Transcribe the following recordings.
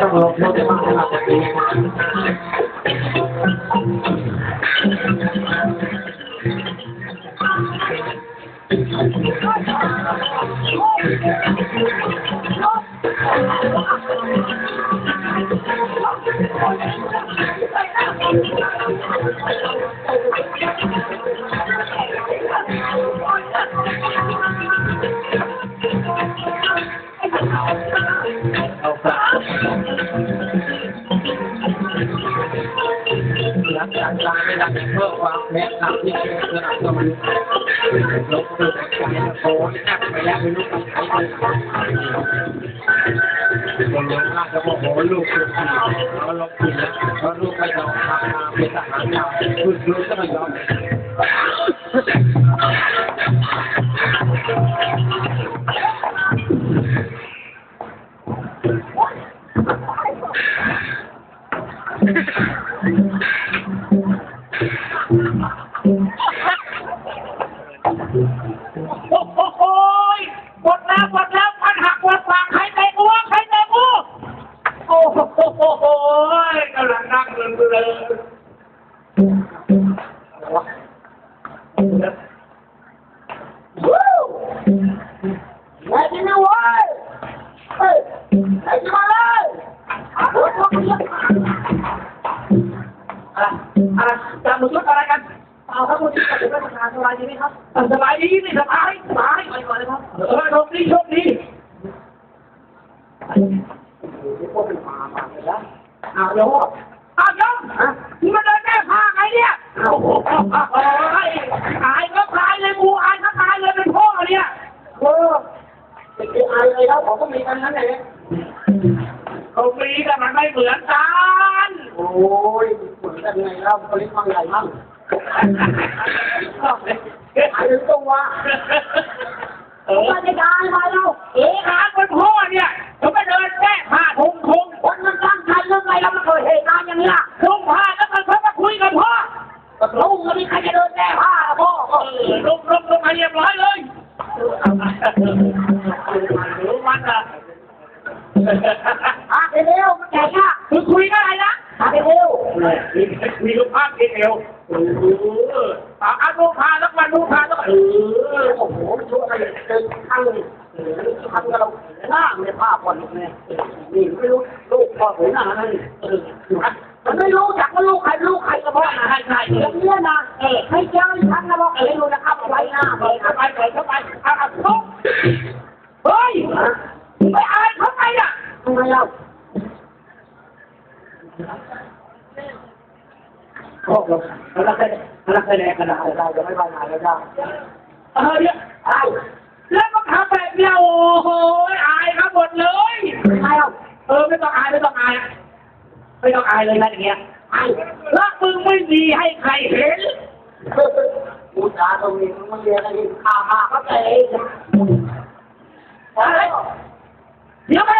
ต้อ รักนี้เอาฝากรักษาการไม่รักเพื่อความแนะนำที่เป็นสนับสนุนลบเพื่อการโอ้ยแอบไปแล้วไม่รู้กับใครคนยังน่าจะบอกโอ้ลูกคือผีเขาลบผิดแล้วเพราะลูกไม่ยอมทำงาเป็นทหารเก่าคือลูกก็ไม่ยอม โอ้โหหมดแล้วหมดแล้วมันหักวันฝากใครใจกูวะใครใจกูโอ้โหกำลังนั่งเรื่อ อะไรจะมึงชุดอะไรกันเอาครับคุณที่จะเป็นประธานสบายดีไหมครับสบายดีนี่สบายสบายไปก่อนเลยครับเออโชคดีโชคดีเดี๋ยวพวกเป็นหมามาเลยนะอ้าวโยอ้าวย ไงครับผลิมั่งใหญ่มั่งหายถึงตัวเออไม่ได้การมาแล้วเออหาเป็นพ่อเนี่ยเขาไปเดินแก้ผ้าทุ่งทุ่งคนมันตั้งใจเรื่องไงแล้วมันเกิดเหตุการณ์อย่างนี้ยทุ่งผ้าแล้วมันเขามาคุยกับพ่อก็ลุงก็มีใครจะเดินแก้ผ้าพ่อเออลุกลุกลุกมาเรียบร้อยเลยรู้มันอะ อาไปเร็วมันแก่ยาก คือคุยกันอะไรนะ อาไปเร็ว มีมีลูกภาพ เอออเอาเอาลูกพาแล้วมันลูกพาแล้วเออโอ้โหช่วยอะไรเดินทางทำกับเราหน้าไม่ผ้าผ่อนเนี่ยนี่ไม่รู้ลูกพ่อหัวหน้านั่นเออมันไม่รู้จักว่าลูกใครลูกใครก็บอกนะใช่ใช่อย่างนี้นะเออให้เจ้าทักนะบอกเออรู้นะครับไว้หน้าเปิเปิดเข้าไปเปิดเข้าไปอาเอาทุกเฮ้ยไม่อายเขาไงอะทำไมเรา แค่เราแค่แรงกระดาษเราจะไม่ไปไหนแล้วจ้าเออเนี่ยไอ้แล้วก็ทำแบบเนี้ยโอ้โหอายเขาหมดเลยทำไมเออไม่ต้องอายไม่ต้องอายไม่ต้องอายเลยนะอย่างเงี้ยไอ้แล้วมึงไม่มีให้ใครเห็นกูจ๋าตรงนี้มึงเรียนอะไรข้ามาก็เตะเยเดี๋ยวแม่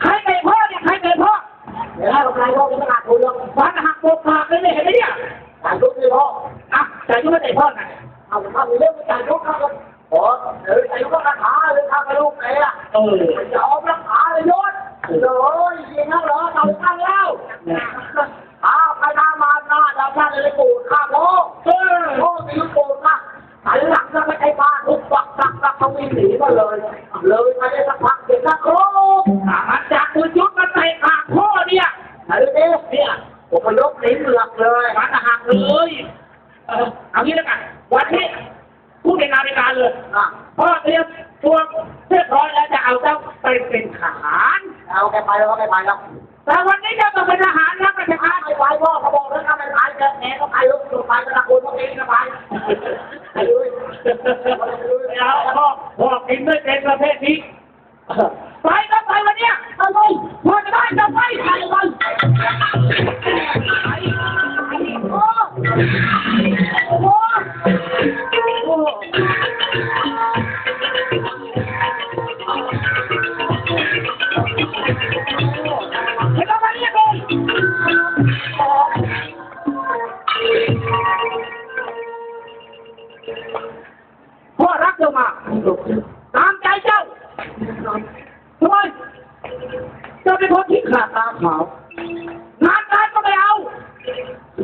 ใครเป็นพ่อเนี่ยใครเป็นพ่อ เดี๋ยวเราใครก็จะมาคุยเรื่องฟันหักปกหักเลยเนี่ยเห็นไหมเนี่ยการทุกข์ที่พ่ออะแต่ยุ่งไม่ได้พ่อไงเอาทำเรื่องการทุกข์ครับโอ้เอออายุก็ราคาเลยทำกับลูกแกอะเออจะออกราคาเลยยศโอ้ยยิงแล้วเหรอเราตั้งแล้วอ้าวไปหน้ามาหน้าเราท่านเลยปูดข้าโลกเออโอ้ตีลูกปูดนะหันหลังแล้วไม่ใช่บ้านทุกปักตักตักเขาวิ่งหนีมาเลยเลย แล้วกันวันนี้พูดในงานในการเลยอะพ่อเตรียมตัวเรียบร้อยแล้วจะเอาเจ้าไปเป็นทหารเอาแกไปแล้วก็ไม่ไปแล้วแต่วันนี้เจ้าต้องเป็นทหารรับราชการไม่ไปพ่อเขาบอกแล้วถ้าไม่ไปจะแหนก็ไปลูกไปก็ตะโกนพวกนี้ก็ไปไปเลยแล้วพ่อพ่อกินไม่ ไม่ต้องมาเรียกเลยพ่อรักเจ้ามาตามใจเจ้าทำไมจะเป็นคนที่ขาดตาขาวงานการก็ไม่เอา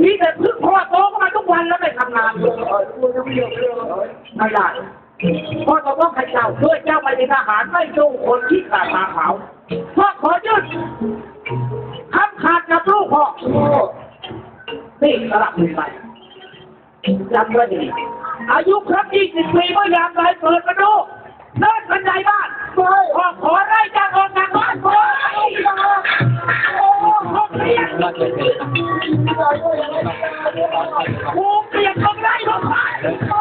มีแต่พึ่งพ่อโตก็มาทุกวันแล้วไม่ทำงานไม่ได้พ่อต้องต้องให้เจ้าด้วยเจ้าไปเป็นทหารไม่สู้คนที่ขาดตาขาวพ่อขอยืดคำขาดกับลูกพ่อนี่สลับมือไปจำไว้ดีอายุครบ20ปีเมื่อยามใดเปิดมาดูเลิกบันไดบ้านพ่อขอได้จากออกจากบ้านาจะเป็นกูเปลี่ยนตรงไหนตรงไหนกู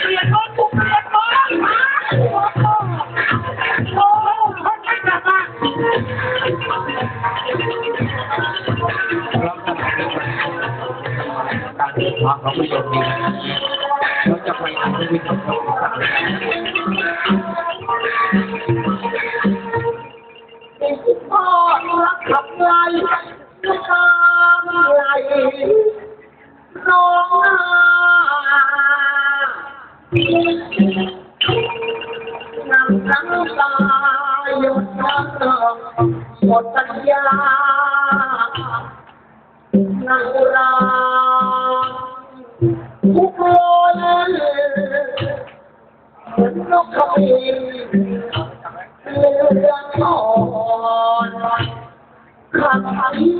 เปลี่ยนโน้ตกูเปลี่ยนโน้อ้เขาไม่กลับมาเราจะเป็นการเดินทางของผู้ชมดีเร น้ำน้ำตาหยดน้ำหมดสัญญานังราทุกคนเหมือนนกขมิ้นเรื่องอ่อนขับที่ผ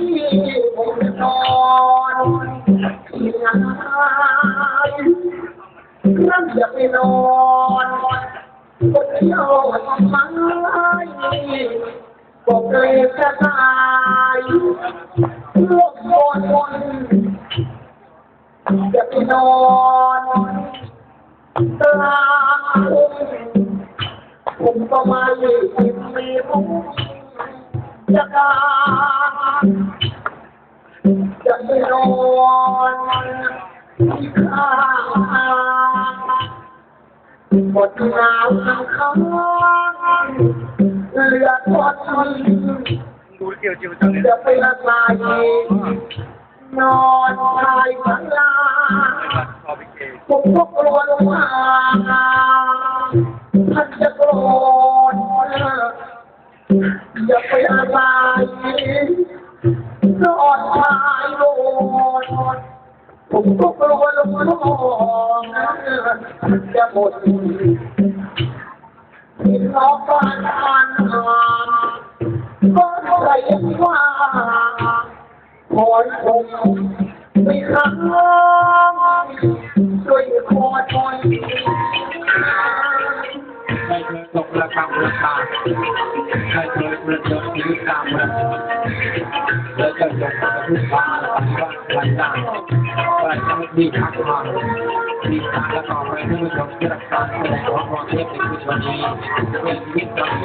มน อย่าไปนอนคนเดียวทำไมบอกเลยจะตายโลกโกนวนอย่าไปนอนกลางทุ่งผมก็มาอยู่ที่มีมุกจะกาจะไปนอนที่ข้าง หมดหนาวข้างข้างเหลือทอดทันจะไปละลายนอนชายข้างล่างผมก็กลัวลงมาท่านจะโกรธอย่าไปอะไรรอดชายโลดผมก็กลัวลงมาจะหมดที่น้องบ้านอ่าหมไไม่เคยตกระคำราคาไม่เคยประเดิมชีวิตตามแล้วจะจบกับทุกฟ้าและปฏิบัติหลาย อย่างแต่จะไม่มีทักมามีการและต่อไปที่ผู้ชมที่รับการแสดงของความเทพในผู้ชมนี้เป็นชีวิต